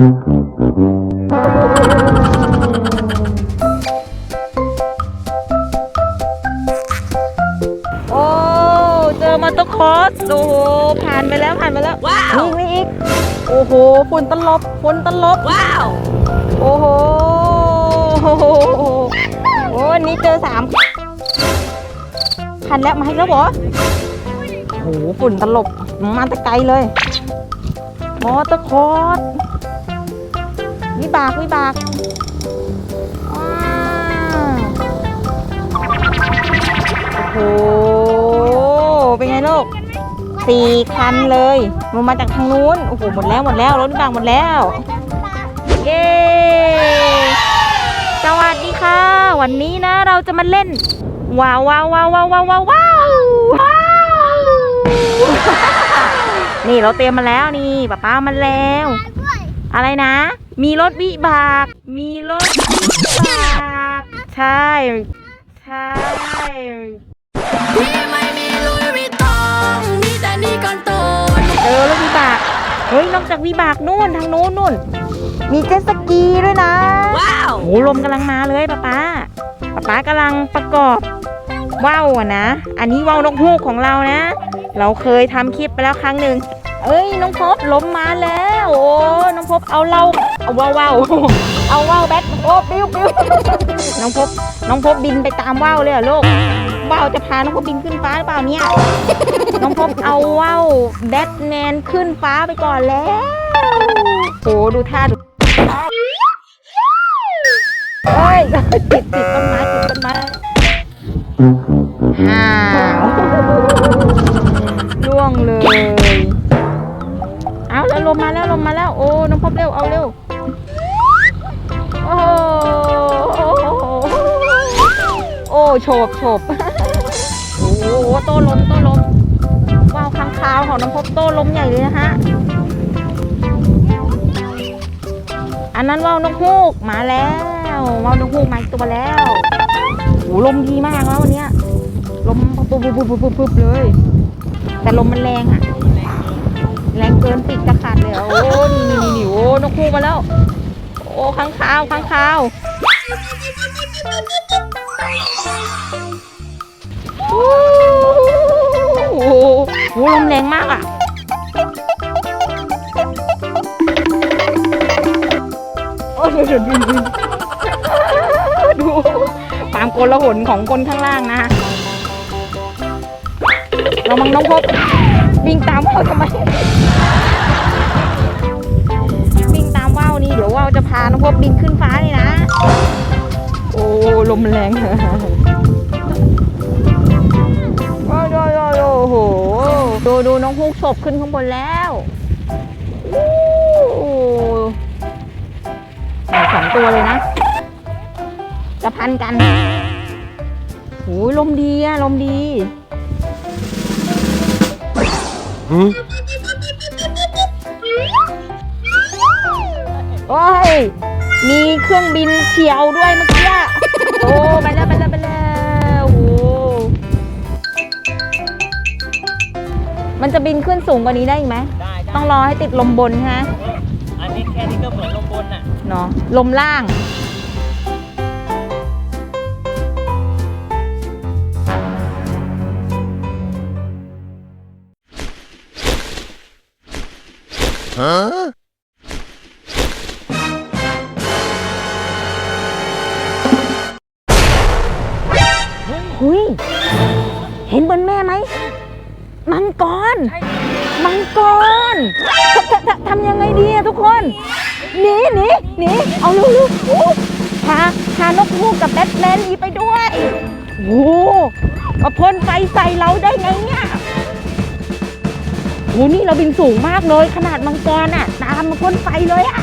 โอ้ เจอมาตะคอสโอ้โห ผ่านไปแล้วผ่านไปแล้ว ว้าวมีอีก โอ้โหฝนตลบฝนตลบ ว้าว โอ้โห โอ้โหโอ้วันนี้เจอสามผ่านแล้วมาให้แล้วเหรอ โอ้โหฝุ่นตลบมาแต่ไกลเลยมอเตอร์คอร์ส วิบากวิบากโอ้โหเป็นไงลูกสี่คันเลยลงมาจากทางนู้นโอ้โหหมดแล้วหมดแล้วรถดังหมดแล้ว เย้สวัสดีค่ะ วันนี้นะเราจะมาเล่น ว้าวว้าวว้าวว้าวว้าวว้าวว้าวนี่เราเตรียมมาแล้วนี่ป้าป้ามาแล้ว อะไรนะ มีรถวิบาก มีรถวิบาก ใช่ ใช่พี่ไม่มีลุยวิตตองมีแต่นี่ก่อนโตนเจอรถวิบาก เฮ้ย นอกจากวิบากนู่นทางนู้นนู่น มีเจ็ตสกีด้วยนะ ว้าวโหลมกำลังมาเลยป้าป้าป้าป้ากำลังประกอบว่าวอะนะ อันนี้ว่าวนกฮูกของเรานะ เราเคยทำคลิปไปแล้วครั้งหนึ่งเอ้ยน้องพบลมมาแล้ว โอ้ น้องพบเอาเรา เอาว่าวว่าวเอาว่าวแบทโอ้ปิ้วปิ้วน้องพบน้องพบบินไปตามว่าวเลยเหรอลูกว่าวจะพาน้องพบบินขึ้นฟ้าหรือเปล่าเนี่ยน้องพบเอาว่าวแบทแมนขึ้นฟ้าไปก่อนแล้วโอ้ดูท่าดูเฮ้ยติดติดต้นไม้ติดต้นไม้อ้าวล่วงเลย เอาแล้วลมมาแล้วลมมาแล้วโอ้น้องพบเร็วเอาเร็ว โฉบโฉบโอ้โหโต้ลมโต้ลมว้าวค้างคาวของน้องพบโต้ลมใหญ่เลยนะฮะอันนั้นว่าวนกฮูกมาแล้วว่าวนกฮูกมาอีกตัวแล้วโหลมดีมากแล้ววันนี้ลมปุ๊บปุ๊บปุ๊บปุ๊บปุ๊บปุบเลย แต่ลมมันแรงอะแรงเกินปีกจะขาดเลยโอ้นี่นี่นี่นี่โอ้นกฮูกมาแล้ว โอ้ข้างคาวข้างคาว โอ้โหโหลมแรงมากอะโอ้ยดูดูดูดูความโกลาหลของคนข้างล่างนะเรามังน้องพบวิ่งตามว่าวทำไมวิ่งตามว่าวนี่เดี๋ยวว่าวจะพาน้องพบบินขึ้นฟ้าเลยนะ ลมแรงโอ้โยโยโยโอ้โหดูดูน้องฮูกศพขึ้นข้างบนแล้วสองตัวเลยนะจะพันกันโหลมดีอะลมดีโอ้ย มีเครื่องบินเฉียวด้วยเมื่อกี้ โอ้ไปแล้วไปแล้วไปแล้วโอ้มันจะบินขึ้นสูงกว่านี้ได้อีกไหม ได้ได้ต้องรอให้ติดลมบนใช่ไหมอันนี้แค่นี้ก็เหมือนลมบนอะ เนาะลมล่าง หุยเห็นบนแม่ไหม มังกร มังกรทำททำยังไงดีอะทุกคน หนีหนีหนีเอาเร็วเร็วโอ้พาพานกฮูกกับแบทแมนหนีไปด้วยโอ้มาพ่นไฟใส่เราได้ไงเนี่ยโอ้นี่เราบินสูงมากเลย ขนาดมังกรอะตามมาพ่นไฟเลยอะ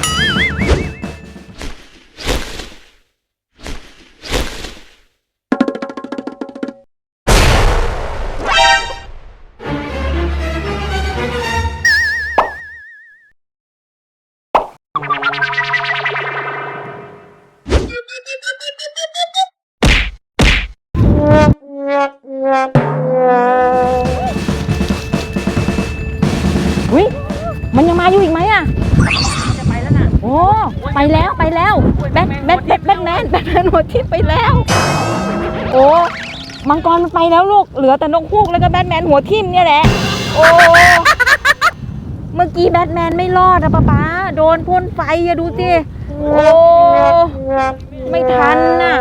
ไปแล้วไปแล้วแบทแบทแบทแบทแมนแบทแมนหัวทิ่มไปแล้ว โอ้มังกรมันไปแล้วลูกเหลือแต่นกฮูกแล้วก็แบทแมนหัวทิ่มเนี่ยแหละโอ้เมื่อกี้แบทแมนไม่รอดอะป๊าป๊าโดนพ่นไฟอะดูสิโอ้ไม่ทันน่ะ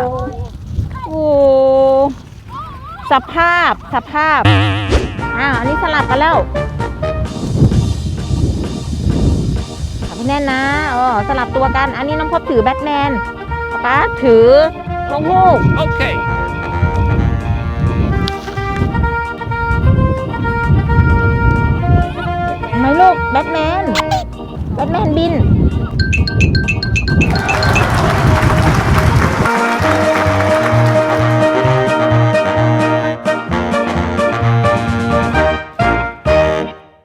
โอ้สภาพสภาพอ้าวอันนี้สลับกันแล้ว แน่นนะอ๋อสลับตัวกัน อันนี้น้องพบถือแบทแมนป๊าป๊าถือลงฮูก Okay. เห็นไหมลูกแบทแมนแบทแมนบิน